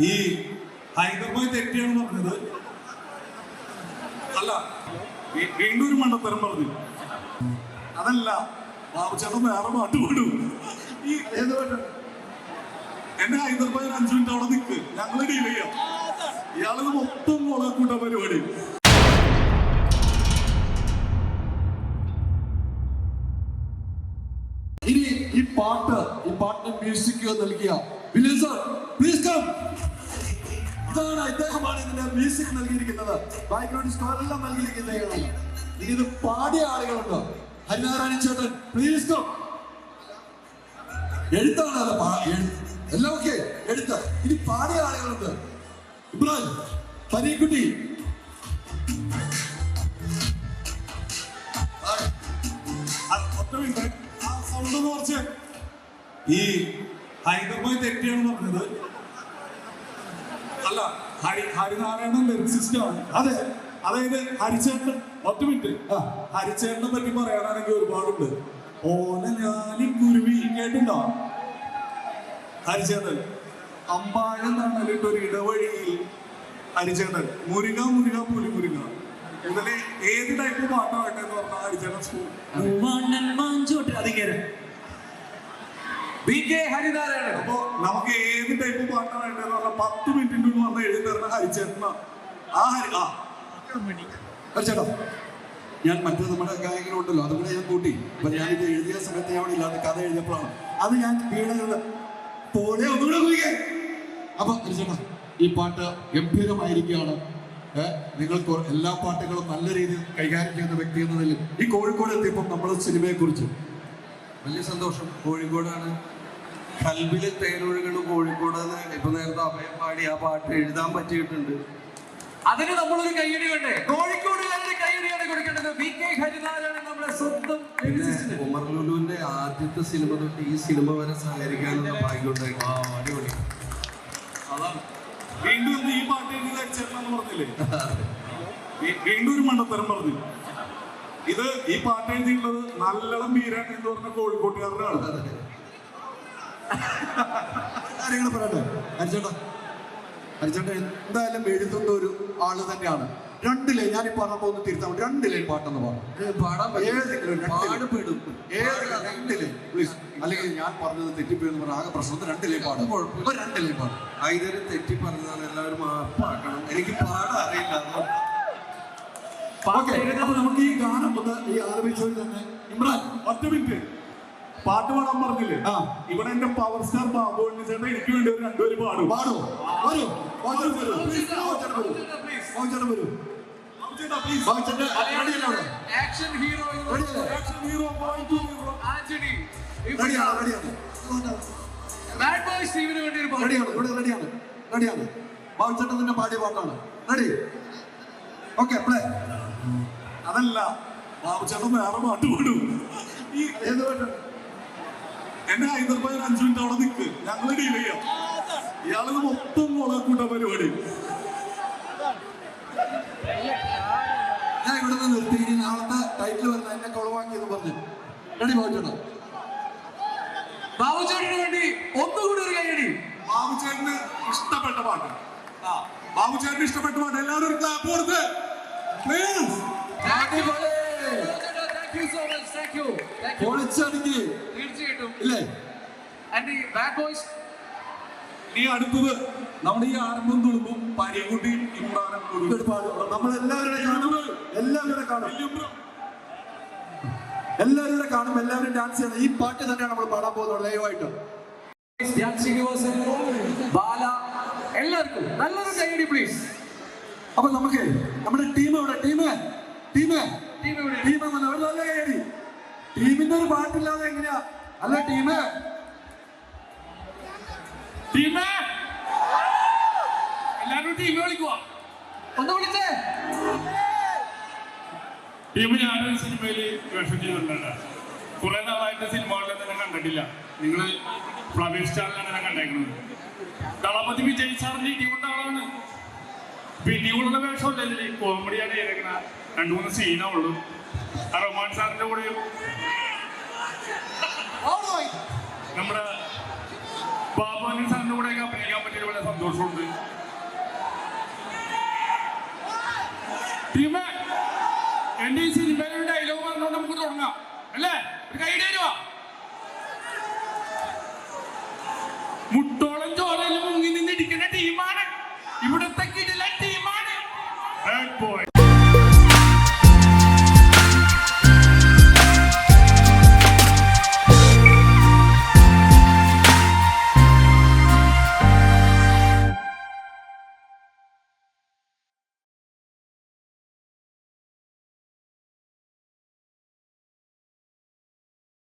ഈ ഹൈദരാബാദ് തെറ്റിയാണ് പറഞ്ഞത്? അല്ല വീണ്ടും ഒരു മണ്ടത്തരം പറഞ്ഞു. അതല്ല ബാബുചേട്ടൻ വേറെ പാട്ട് പാടും. ഈ ഏത് പാട്ടാണ് എന്നെ ഹൈദർബായ് അഞ്ചു മിനിറ്റ് അവിടെ നിൽക്ക് ഞങ്ങൾ ഡീൽ ചെയ്യാം. ഇയാളിത് മൊത്തം മുളകൂട്ട പരിപാടി. ഇനി ഈ പാട്ട് ഈ പാട്ടിന് മ്യൂസിക് നൽകിയ വില്യം സാർ പ്ലീസ് കം ഇതാണ് ഇദ്ദേഹമാണ് ഇതിന്റെ മ്യൂസിക് നൽകിയിരിക്കുന്നത്. ബാക്ക്ഗ്രൗണ്ട് സ്കോർ എല്ലാം നൽകിയിരിക്കുന്നത് ഇദ്ദേഹമാണ്. ഇനി ഇത് പാടിയ ആളുകളുണ്ട്? ഹരിനാരായണൻ ചേട്ടൻ പ്ലീസ് കം എഴുത്താണ് അത് എല്ലാം ഓക്കെ എഴുത്ത്. ഇനി പാടിയ ആളുകളുണ്ട്. ഇബ്രാഹിം പരീക്കുട്ടി. ഈ ഹൈദരാബാദ് തെറ്റിയാണ് പറഞ്ഞത്. അല്ല ഹരി ഹരിനാരായണൻ ലിറിക്സിസ്റ്റ് ആണ്. അതെ അതായത് ഹരിച്ചേട്ടൻ ഒറ്റ മിനിറ്റ്. ആ. ഹരിച്ചേട്ടനെ പറ്റി പറയാനാണെങ്കിൽ ഒരുപാടുണ്ട്. ഓലഞ്ഞാലി കുരുവി കേട്ടുണ്ടോ ഹരിച്ചേട്ടൻ അമ്പാഴം തണലിട്ട് ഒരു ഇടവഴിയിൽ ഹരിച്ചേട്ടൻ മുരുക മുരുക പുലി മുരുക ഇതിൽ ഏത് ടൈപ്പ് പാട്ടാവട്ടെ എന്ന് പറഞ്ഞാൽ ഹരിച്ചേട്ടൻ സ്കൂൾ അതിങ്ങനെ വി കെ ഹരിനാരായണൻ. അപ്പൊ നമുക്ക് ഏത് ടൈപ്പ് പാട്ടാണ് വേണ്ടതെന്ന് പറഞ്ഞാൽ പത്ത് മിനിറ്റിന്റെ ഉള്ളിൽ വന്ന് എഴുതി തരുന്ന ഹരിച്ചേട്ടന ആ ഹരി ആ. ചേട്ടാ ഞാൻ മറ്റേ നമ്മുടെ ഗായകനുണ്ടല്ലോ അതുകൂടെ ഞാൻ കൂട്ടി. അപ്പൊ ഞാൻ ഇത് എഴുതിയ സമയത്ത് ഞാൻ അവിടെ ഇല്ലാത്ത കഥ എഴുതിയപ്പോഴാണ്. അത് ഞാൻ വീണത് പോലെ ഒന്നുകൂടെ കുറിക്കേ അപ്പൊ ഹരിച്ചേട്ടാ ഈ പാട്ട് ഗംഭീരമായിരിക്കുകയാണ്. നിങ്ങൾക്ക് എല്ലാ പാട്ടുകളും നല്ല രീതിയിൽ കൈകാര്യം ചെയ്യുന്ന വ്യക്തി എന്ന നിലയിൽ ഈ കോഴിക്കോട് എത്തിയപ്പോൾ നമ്മുടെ സിനിമയെക്കുറിച്ച്. വലിയ സന്തോഷം. കോഴിക്കോടാണ് കൽബിലെ തേനൊഴുകണ് കോഴിക്കോട് എന്ന് ഇപ്പൊ നേരത്തെ അഭയം പാടി ആ പാട്ട് എഴുതാൻ പറ്റിയിട്ടുണ്ട്. അതിന് നമ്മളൊരു കൈയടി വേണ്ടേ? കോഴിക്കോടുകാരുടെ കൈയടിയാണ് കൊടുക്കേണ്ടത്. വി കെ ഹരിനാരായണൻ നമ്മുടെ സ്വന്തം ഉമർ ലുലുവിന്റെ ആദ്യത്തെ സിനിമ തൊട്ട് ഈ സിനിമ വരെ സഹകരിക്കാനുള്ള ഭാഗ്യം ഉണ്ടായി. അടിപൊളി. വീണ്ടും ഈ പാട്ട് ഹരിച്ചേട്ടനെന്ന് പറഞ്ഞില്ലേ? വീണ്ടും ഒരു മണ്ടത്തരം പറഞ്ഞു. ഇത് ഈ പാട്ട് എഴുതിയിട്ടുള്ളത് നല്ലോണം ബീരാൻ എന്ന് പറഞ്ഞ കോഴിക്കോട്ടുകാരനാണ്. കാര്യങ്ങൾ പറയട്ടെ? ഹരിച്ചേട്ടാ ഹരിച്ചേട്ടൻ എന്തായാലും എഴുതുന്ന ഒരു ആൾ തന്നെയാണ്. രണ്ട് ലൈൻ ഞാൻ ഈ പറഞ്ഞപ്പോ ഒന്ന് തിരുത്താൻ രണ്ട് ലൈൻ പാട്ടെന്ന് പറഞ്ഞു പാടാൻ പറ്റും. ഏതെങ്കിലും രണ്ട് line. പാടുപെടും ഏതെങ്കിലും രണ്ട് ലൈൻ പ്ലീസ് അല്ലെങ്കിൽ ഞാൻ പറഞ്ഞത് തെറ്റിപ്പോയെന്ന് പറഞ്ഞ ആകെ പ്രശ്നത്തിൽ രണ്ട് ലൈൻ പാടും. കുഴപ്പമില്ല. ഒരു രണ്ട് ലൈൻ പാടും. ഐതര് തെറ്റി പറഞ്ഞാൽ എല്ലാവരും മാപ്പാക്കണം. എനിക്ക് പാടാൻ അറിയില്ല. നമുക്ക് ഈ ഗാനം ഒന്ന് ഈ ആലപിച്ചവർ തന്നെ. ഇമ്രാൻ ഒറ്റ മിനിറ്റ്. പാട്ട് പാടാൻ പറഞ്ഞില്ലേ? ആ. ഇവിടെ എന്റെ പവർ സ്റ്റാർ ബാബു ചേട്ടൻ എനിക്ക് വേണ്ടി ഒരു രണ്ടുപേര് പാടും. പാടും? വരൂ. മോചനം വരൂ. Action hero to hero. Antony റെഡിയാണ് റെഡിയാണ്. ബാഡ് ബോയ് സ്റ്റീവിന് വേണ്ടി ഒരു പാട്ട്. റെഡിയാണ് ഇവിടെ റെഡിയാണ് റെഡിയാണ്. ബാബുച്ചേട്ടൻ തന്നെ പാടിയ പാട്ടാണ്. റെഡി ഓക്കെ പ്ലേ അതല്ല ബാബുചേട്ടൻ വേറെ പാട്ട് പാടും. ഈ ഏത് പാട്ടാണ്? എന്നെ ഹൈദർബാദ് അഞ്ചു മിനിറ്റ് അവിടെ നിൽക്ക് ഞങ്ങൾ ഡീൽ ചെയ്യാം. ഇയാളിത് മൊത്തം മുളക്കൂട്ട പരിപാടി. ഞാൻ ഇവിടെ നിന്ന് നിർത്തി ഇനി നാളത്തെ ടൈറ്റിൽ വരുന്ന എന്നെ കൊളവാക്കിയെന്ന് പറഞ്ഞു. റെഡി ബാബുചേട്ടാ ബാബുചേട്ടന് വേണ്ടി ഒന്നുകൂടി ഒരു കൈയടി ബാബുചേട്ടന് ഇഷ്ടപ്പെട്ട പാട്ട്. ആ ബാബുചേട്ടന് ഇഷ്ടപ്പെട്ട പാട്ട് എല്ലാവരും ഒരു ക്ലാപ്പ് കൊടുത്ത്. പ്ലീസ് പൊളിച്ചടുക്കി തീർച്ചയായിട്ടും. ഇല്ലേ? ആൻഡ് ബാഡ് ബോയ്സ് ഈ അടുത്തത് നമ്മുടെ ഈ ആരംഭം തുളുമ്പും പരികുട്ടി കൂടി ഇങ്ങോട്ട് എല്ലാവരുടെ കാണും. എല്ലാവരുടെ കാണും. എല്ലാവരും കാണും. എല്ലാവരും ഡാൻസ് ചെയ്യണം. ഈ പാട്ട് തന്നെയാണ് നമ്മൾ പാടാൻ പോകുന്നത് ലൈവായിട്ട്. ബാല എല്ലാവർക്കും നല്ലൊരു കൈയടി പ്ലീസ് അപ്പൊ നമുക്ക് നമ്മുടെ ടീം ഇവിടെ ടീം ടീം ടീം ടീം ഒരു നല്ല കയറി ടീമിന്റെ ഒരു പാട്ടില്ലാതെ എങ്ങനെയാ? അല്ല ടീം ടീമേ. എല്ലാവരും ടീം വിളിക്കുക ഒന്ന് വിളിച്ചേ. ടീം ഞാനൊരു സിനിമയിൽ വേഷം ചെയ്തിട്ടുണ്ട്. കുറെ നാളായിട്ട് സിനിമകളിലൊന്നും തന്നെ കണ്ടിട്ടില്ല. നിങ്ങൾ പ്രവേശ് സ്റ്റാറിലാണ് ഞാൻ കണ്ടേക്കുന്നത് ദളപതി വിജയ് സാറിന്റെ ഇടികൊണ്ട ആളാണ് ഇപ്പൊ ഇടികൊള്ളുന്ന വേഷമല്ല ഇതിൽ? കോമഡിയാണ് ചെയ്തേക്കണ രണ്ടു മൂന്ന് സീനേ ഉള്ളൂ ആ റഹ്മാൻ സാറിന്റെ കൂടെയും നമ്മുടെ ബാബു ബാബു സാറിന്റെ കൂടെ ഒക്കെ അഭിനയിക്കാൻ പറ്റിയ വളരെ സന്തോഷമുണ്ട്. ടീമേ എന്റെ ഈ സിനിമയിലൊരു ഡയലോഗ് പറഞ്ഞുകൊണ്ട് നമുക്ക് തുടങ്ങാം. അല്ലേ? ഒരു കൈ തരുമോ